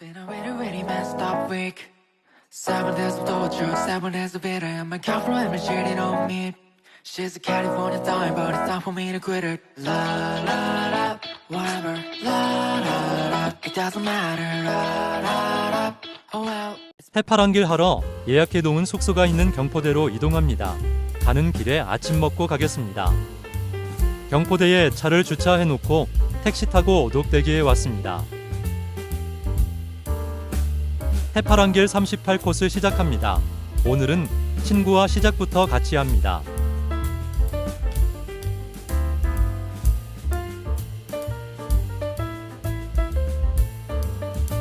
been a really, really messed up week. Seven days of torture, seven days of bitter, and my girlfriend been cheating on me. She's a California dime, but it's time for me to quit it. La la la, whatever. La la la, it doesn't matter. La la la, oh well. 해파랑길 하러 예약해 놓은 숙소가 있는 경포대로 이동합니다. 가는 길에 아침 먹고 가겠습니다. 경포대에 차를 주차해 놓고 택시 타고 오독대기에 왔습니다. 해파랑길 38코스 시작합니다. 오늘은 친구와 시작부터 같이 합니다.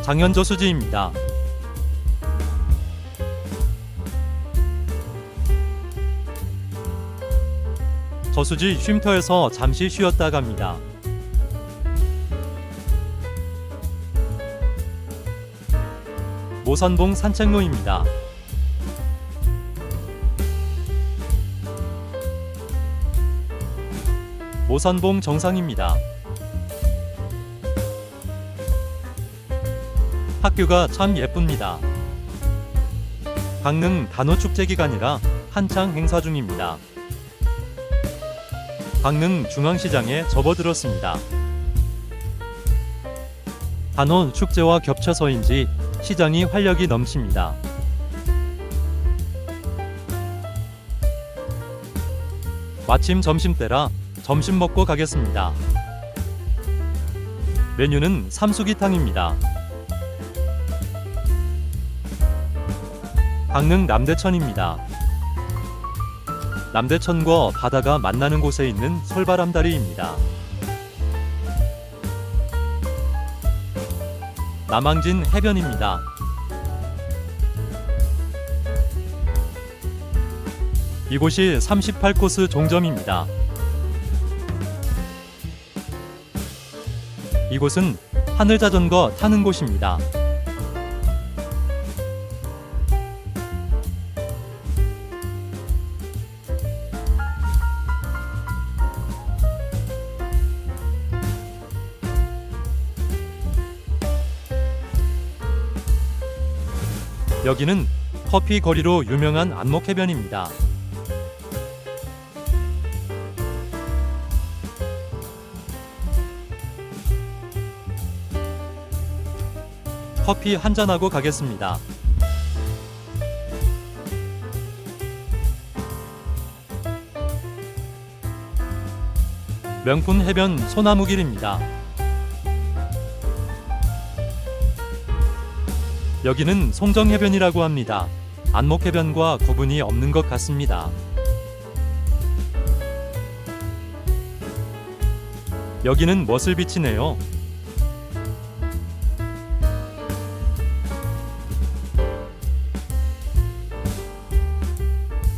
장현저 수지입니다. 저수지 쉼터에서 잠시 쉬었다 갑니다. 모선봉 산책로입니다. 모선봉 정상입니다. 학교가 참 예쁩니다. 강릉 단오축제 기간이라 한창 행사 중입니다. 강릉 중앙시장에 접어들었습니다. 단원 축제와 겹쳐서인지 시장이 활력이 넘칩니다. 마침 점심때라 점심 먹고 가겠습니다. 메뉴는 삼수기탕입니다. 강릉 남대천입니다. 남대천과 바다가 만나는 곳에 있는 솔바람다리입니다. 남항진 해변입니다. 이곳이 38코스 종점입니다. 이곳은 하늘자전거 타는 곳입니다. 여기는 커피 거리로 유명한 안목해변입니다. 커피 한잔하고 가겠습니다. 명품 해변 소나무길입니다. 여기는 송정해변이라고 합니다. 안목해변과 구분이 없는 것 같습니다. 여기는 멋을 비치네요.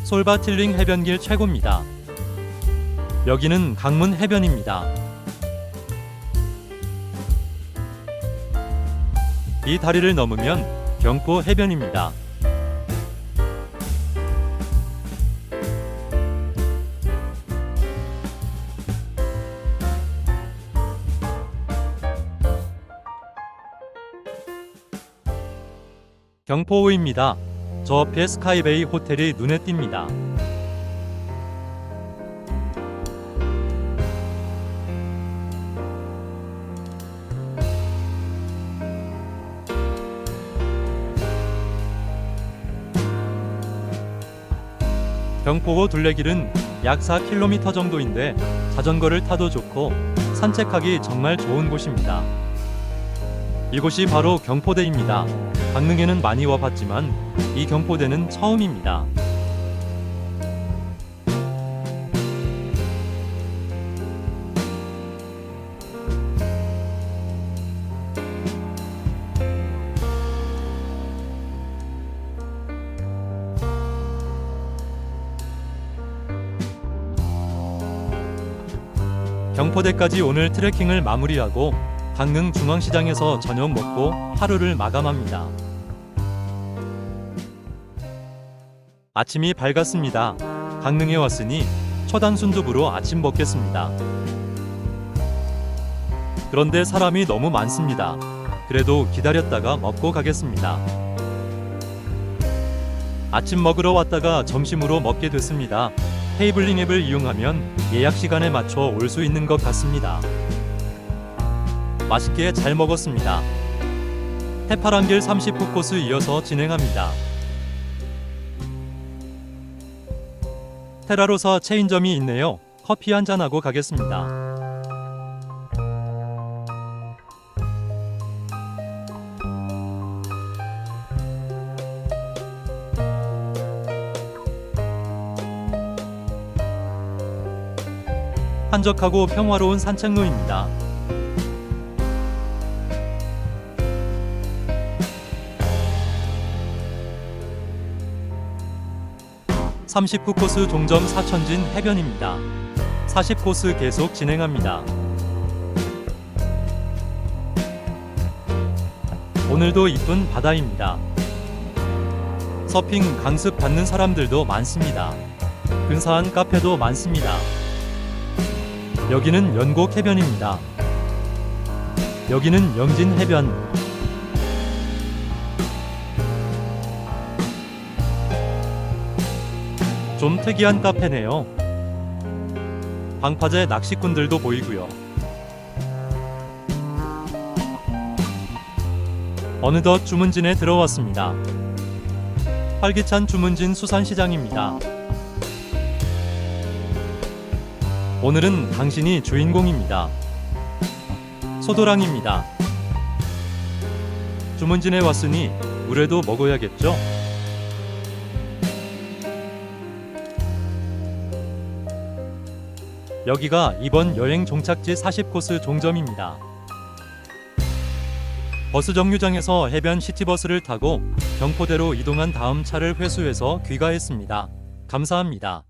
솔바틸링 해변길 최고입니다. 여기는 강문 해변입니다. 이 다리를 넘으면 경포 해변입니다. 경포호입니다. 저 앞에 스카이베이 호텔이 눈에 띕니다. 경포호 둘레길은 약 4km 정도인데 자전거를 타도 좋고 산책하기 정말 좋은 곳입니다. 이곳이 바로 경포대입니다. 강릉에는 많이 와봤지만 이 경포대는 처음입니다. 경포대까지 오늘 트레킹을 마무리하고 강릉 중앙시장에서 저녁 먹고 하루를 마감합니다. 아침이 밝았습니다. 강릉에 왔으니 초당 순두부로 아침 먹겠습니다. 그런데 사람이 너무 많습니다. 그래도 기다렸다가 먹고 가겠습니다. 아침 먹으러 왔다가 점심으로 먹게 됐습니다. 테이블링 앱을 이용하면 예약 시간에 맞춰 올 수 있는 것 같습니다. 맛있게 잘 먹었습니다. 해파랑길 30호 코스 이어서 진행합니다. 테라로사 체인점이 있네요. 커피 한잔 하고 가겠습니다. 한적하고 평화로운 산책로입니다. (30호) 코스 종점 사천진 해변입니다. 40코스 계속 진행합니다. 오늘도 이쁜 바다입니다. 서핑 강습 받는 사람들도 많습니다. 근사한 카페도 많습니다. 여기는 연곡 해변입니다. 여기는 영진 해변. 좀 특이한 카페네요. 방파제 낚시꾼들도 보이고요. 어느덧 주문진에 들어왔습니다. 활기찬 주문진 수산시장입니다. 오늘은 당신이 주인공입니다. 소도랑입니다. 주문진에 왔으니 물에도 먹어야겠죠? 여기가 이번 여행 종착지 40코스 종점입니다. 버스 정류장에서 해변 시티버스를 타고 경포대로 이동한 다음 차를 회수해서 귀가했습니다. 감사합니다.